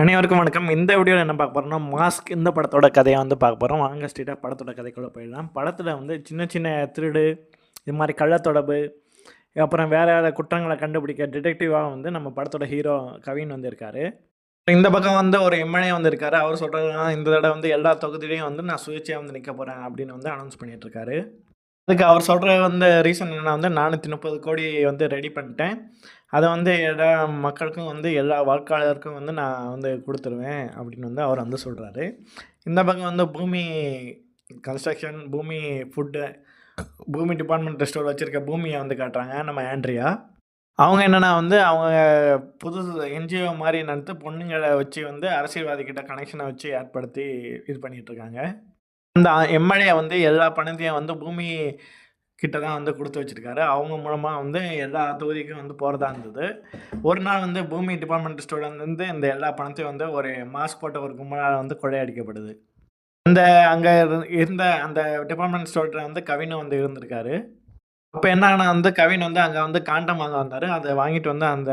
அனைவருக்கும் வணக்கம். இந்த வீடியோவில் என்ன பார்க்க போகிறோம்னா மாஸ்க் இந்த படத்தோட கதையை வந்து பார்க்க போகிறோம் வாங்க ஸ்ட்ரீட்டாக படத்தோட கதைக்குள்ளே போயிடலாம். படத்தில் வந்து சின்ன சின்ன திருடு இது மாதிரி கள்ளத்தொடர்பு அப்புறம் வேறு வேறு குற்றங்களை கண்டுபிடிக்க டிடெக்டிவாக வந்து நம்ம படத்தோட ஹீரோ கவின் வந்து இந்த பக்கம் வந்து ஒரு எம்எல்ஏ வந்திருக்காரு அவர் சொல்கிறதுனா இந்த தடவை வந்து எல்லா தொகுதியிலையும் வந்து நான் சுயேட்சையாக வந்து நிற்க போகிறேன் அப்படின்னு வந்து அனௌன்ஸ் பண்ணிட்டு அதுக்கு அவர் சொல்கிற வந்து ரீசன் என்னென்னா வந்து நானூற்றி முப்பது கோடி வந்து ரெடி பண்ணிட்டேன். அதை வந்து எல்லா மக்களுக்கும் வந்து எல்லா வாக்காளருக்கும் வந்து நான் வந்து கொடுத்துருவேன் அப்படின்னு வந்து அவர் வந்து சொல்கிறாரு இந்த பக்கம் வந்து பூமி கன்ஸ்ட்ரக்ஷன் பூமி ஃபுட்டு பூமி டிபார்ட்மெண்ட் ஸ்டோர் வச்சுருக்க பூமியை வந்து காட்டுறாங்க நம்ம ஆண்ட்ரியா. அவங்க என்னென்னா வந்து அவங்க புது என்ஜிஓ மாதிரி நடத்து பொண்ணுங்களை வச்சு வந்து அரசியல்வாதிக்கிட்ட கனெக்ஷனை வச்சு ஏற்படுத்தி இது பண்ணிகிட்ருக்காங்க அந்த எம்எல்ஏ வந்து எல்லா பணத்தையும் வந்து பூமி கிட்ட தான் வந்து கொடுத்து வச்சுருக்காரு. அவங்க மூலமாக வந்து எல்லா தொகுதிக்கும் வந்து போகிறதா இருந்தது. ஒரு நாள் வந்து பூமி டிபார்ட்மெண்ட் ஸ்டோர்லேருந்து இந்த எல்லா பணத்தையும் வந்து ஒரு மாஸ்க் போட்ட ஒரு கும்பலால் வந்து கொள்ளையடிக்கப்படுது. அந்த அங்கே இருந்த அந்த டிபார்ட்மெண்ட் ஸ்டோரில் வந்து கவினும் வந்து இருந்திருக்காரு. அப்போ என்னன்னா வந்து கவின் வந்து அங்கே வந்து காண்டம் வாங்க வந்தார். அதை வாங்கிட்டு வந்து அந்த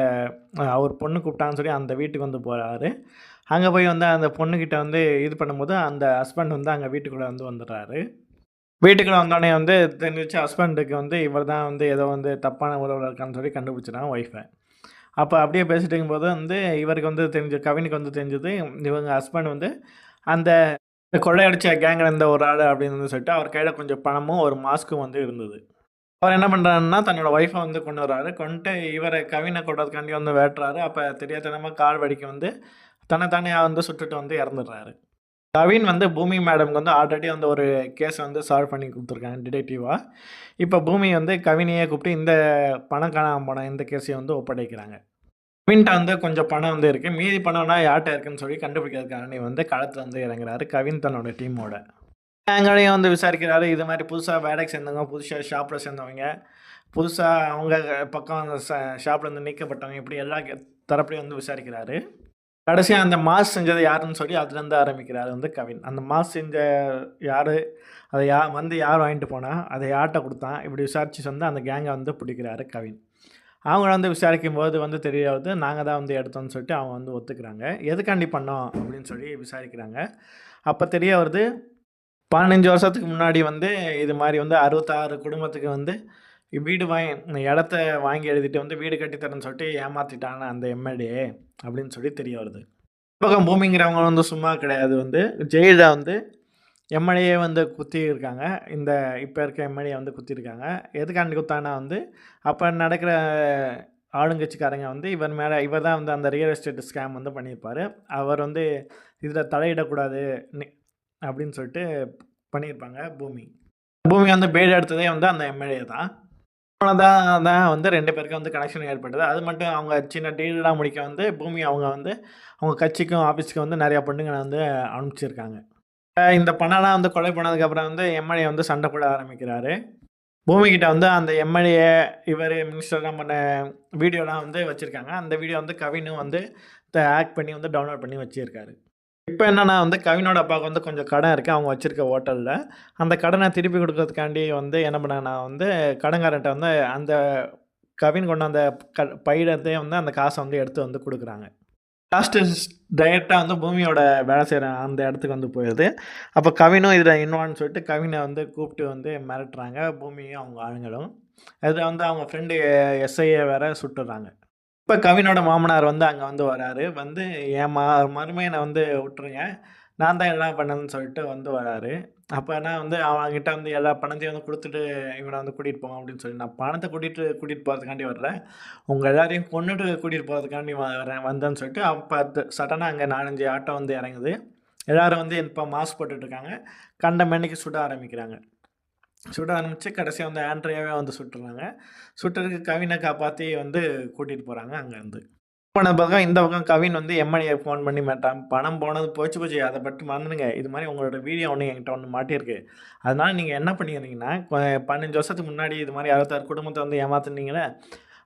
அவர் பொண்ணு கூப்பிட்டான்னு சொல்லி அந்த வீட்டுக்கு வந்து போகிறாரு அங்கே போய் வந்து அந்த பொண்ணுக்கிட்ட வந்து இது பண்ணும்போது அந்த ஹஸ்பண்ட் வந்து அங்கே வீட்டுக்குள்ளே வந்து வந்துடுறாரு. வீட்டுக்குள்ளே வந்தோடனே வந்து தெரிஞ்சு ஹஸ்பண்டுக்கு வந்து இவர் தான் வந்து ஏதோ வந்து தப்பான உறவில் இருக்கான்னு சொல்லி கண்டுபிடிச்சிட்டாங்க ஒய்ஃபை அப்போ அப்படியே பேசிட்டு இருக்கும்போது வந்து இவருக்கு வந்து தெரிஞ்ச கவினுக்கு வந்து தெரிஞ்சது இவங்க ஹஸ்பண்ட் வந்து அந்த கொள்ளையடிச்ச கேங்கில் இருந்த ஒரு ஆள் அப்படின்னு வந்து சொல்லிட்டு அவர் கையில் கொஞ்சம் பணமும் ஒரு மாஸ்க்கும் வந்து இருந்தது. அவர் என்ன பண்ணுறாருன்னா தன்னோட ஒய்ஃபை வந்து கொண்டு வர்றாரு. கொண்டு இவரை கவினை கொடுறதுக்காண்டி வந்து வேட்டுறாரு. அப்போ தெரியாதனமாக கால் வடிக்க வந்து தன்னை தனியாக வந்து சுட்டுட்டு வந்து இறந்துடுறாரு. கவின் வந்து பூமி மேடம்க்கு வந்து ஆல்ரெடி வந்து ஒரு கேஸ் வந்து சால்வ் பண்ணி கொடுத்துருக்காங்க டிடெக்டிவாக இப்போ பூமி வந்து கவினையே கூப்பிட்டு இந்த பணம் காணாமல் போன இந்த கேஸையும் வந்து ஒப்படைக்கிறாங்க. கவின்ட்ட வந்து கொஞ்சம் பணம் வந்து இருக்குது மீதி பணம்னா யார்கிட்ட இருக்குன்னு சொல்லி கண்டுபிடிக்கிறதுக்காக வந்து களத்தில் வந்து இறங்குறாரு கவின் தன்னோட டீமோட அங்கேயும் வந்து விசாரிக்கிறாரு இது மாதிரி புதுசாக வேலைக்கு சேர்ந்தவங்க புதுசாக ஷாப்பில் சேர்ந்தவங்க புதுசாக அவங்க பக்கம் அந்த ஷாப்பில் வந்து நீக்கப்பட்டவங்க இப்படி எல்லா தரப்புலையும் வந்து விசாரிக்கிறாரு. கடைசியாக அந்த மாஸ் செஞ்சது யாருன்னு சொல்லி அதுலேருந்து ஆரம்பிக்கிறார் வந்து கவின். அந்த மாஸ் செஞ்ச யார்? அதை யா வந்து யார் வாங்கிட்டு போனால் அதை யார்கிட்ட கொடுத்தான்? இப்படி விசாரித்து வந்து அந்த கேங்கை வந்து பிடிக்கிறாரு கவின். அவங்கள வந்து விசாரிக்கும் போது வந்து தெரியாது நாங்கள் தான் வந்து எடுத்தோம்னு சொல்லிட்டு அவங்க வந்து ஒத்துக்கிறாங்க. எதுக்காண்டி பண்ணோம்? அப்படின்னு சொல்லி விசாரிக்கிறாங்க. அப்போ தெரிய வருது பதினஞ்சு வருஷத்துக்கு முன்னாடி வந்து இது மாதிரி வந்து அறுபத்தாறு குடும்பத்துக்கு வந்து வீடு வாங்கி இடத்த வாங்கி எழுதிட்டு வந்து வீடு கட்டித்தரேன்னு சொல்லிட்டு ஏமாற்றிட்டாங்க அந்த எம்எல்ஏ அப்படின்னு சொல்லி தெரிய வருது. பக்கம் பூமிங்கிறவங்க வந்து சும்மா கிடையாது வந்து. ஜெயிலா வந்து எம்எல்ஏ வந்து குத்தி இருக்காங்க இந்த இப்போ இருக்க எம்எல்ஏ வந்து குத்திருக்காங்க எதுக்காண்டி குத்தானா வந்து அப்போ நடக்கிற ஆளுங்கட்சிக்காரங்க வந்து இவர் மேலே இவர் தான் வந்து அந்த ரியல் எஸ்டேட் ஸ்கேம் வந்து பண்ணியிருப்பார். அவர் வந்து இதில் தலையிடக்கூடாது அப்படின்னு சொல்லிட்டு பண்ணியிருப்பாங்க பூமி. பூமி வந்து பேடு எடுத்ததே வந்து அந்த எம்எல்ஏ தான். தான் தான் வந்து ரெண்டு பேருக்கும் வந்து கனெக்ஷன் ஏற்பட்டது. அது மட்டும் அவங்க சின்ன டீலாம் முடிக்க வந்து பூமி அவங்க வந்து அவங்க கட்சிக்கும் ஆஃபீஸுக்கும் வந்து நிறையா பொண்ணுங்களை வந்து அனுப்பிச்சிருக்காங்க. இந்த பணம்லாம் வந்து கொலை பண்ணதுக்கப்புறம் வந்து எம்எல்ஏ வந்து சண்டை போட ஆரம்பிக்கிறாரு. பூமிக்கிட்ட வந்து அந்த எம்எல்ஏ இவர் மினிஸ்டர்லாம் பண்ண வீடியோலாம் வந்து வச்சுருக்காங்க. அந்த வீடியோ வந்து கவினும் வந்து ஆக்ட் பண்ணி வந்து டவுன்லோட் பண்ணி வச்சுருக்காரு. இப்போ என்னென்னா வந்து கவினோட அப்பாவுக்கு வந்து கொஞ்சம் கடன் இருக்குது அவங்க வச்சுருக்க ஹோட்டலில். அந்த கடனை திருப்பி கொடுக்கறதுக்காண்டி வந்து என்ன பண்ணேன்னா வந்து கடன்காரன்ட்ட வந்து அந்த கவின் கொண்டு அந்த க பயிரத்தையே வந்து அந்த காசை வந்து எடுத்து வந்து கொடுக்குறாங்க. லாஸ்ட்டு டைரெக்டாக வந்து பூமியோட வேலை செய்கிற அந்த இடத்துக்கு வந்து போயிடுது. அப்போ கவினும் இதில் இன்வான்னு சொல்லிட்டு கவினை வந்து கூப்பிட்டு வந்து மிரட்டுறாங்க. பூமியும் அவங்க ஆளுங்களும். அதில் வந்து அவங்க ஃப்ரெண்டு எஸ்ஐயை வேற சுட்டுறாங்க. இப்போ கவினோட மாமனார் வந்து அங்கே வந்து வராரு. வந்து என் மா மருமையனை வந்து விட்டுருங்க. நான் தான் எல்லாம் பண்ணேன்னு சொல்லிட்டு வந்து வராரு. அப்போ நான் வந்து அவங்ககிட்ட வந்து எல்லா பணத்தையும் வந்து கொடுத்துட்டு இவனை வந்து கூட்டிகிட்டு போவோம் அப்படின்னு சொல்லி நான் பணத்தை கூட்டிகிட்டு கூட்டிகிட்டு போகிறதுக்காண்டி வர்றேன். உங்கள் எல்லாரையும் கொண்டுட்டு கூட்டிகிட்டு போகிறதுக்காண்டி வரேன் வந்தேன்னு சொல்லிட்டு அப்போ சடனாக அங்கே நாலஞ்சு ஆட்டோ வந்து இறங்குது. எல்லோரும் வந்து இப்போ மாஸ்க் போட்டுட்ருக்காங்க கண்ட மணிக்கு சுட ஆரம்பிக்கிறாங்க. சுட ஆரம்பித்து கடைசியாக வந்து ஆண்ட்ரியாவே வந்து சுட்டுறாங்க. சுட்டருக்கு கவினை காப்பாற்றி வந்து கூட்டிகிட்டு போகிறாங்க அங்கேருந்து. போன பக்கம் இந்த பக்கம் கவின் வந்து எம்எல்ஏ ஃபோன் பண்ணி மாட்டான். பணம் போனது போச்சு போச்சு அதை பற்றி மறந்துடுங்க. இது மாதிரி உங்களோட வீடியோ ஒன்று என்கிட்ட ஒன்று மாட்டியிருக்கு. அதனால் நீங்கள் என்ன பண்ணிடுறீங்கன்னா பதினஞ்சு வருஷத்துக்கு முன்னாடி இது மாதிரி அறுபத்தாறு குடும்பத்தை வந்து ஏமாத்துனீங்களே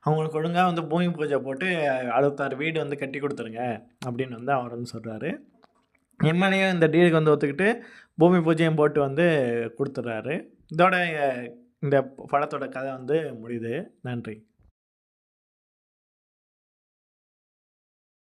அவங்களுக்கு ஒழுங்காக வந்து பூமி பூஜை போட்டு அறுபத்தாறு வீடு வந்து கட்டி கொடுத்துருங்க அப்படின்னு வந்து அவர் வந்து சொல்கிறாரு எம்எல்ஏ இந்த டீலுக்கு வந்து ஒத்துக்கிட்டு பூமி பூஜையும் போட்டு வந்து கொடுத்துட்றாரு. இதோட இந்த படத்தோட கதை வந்து முடியுது. நன்றி.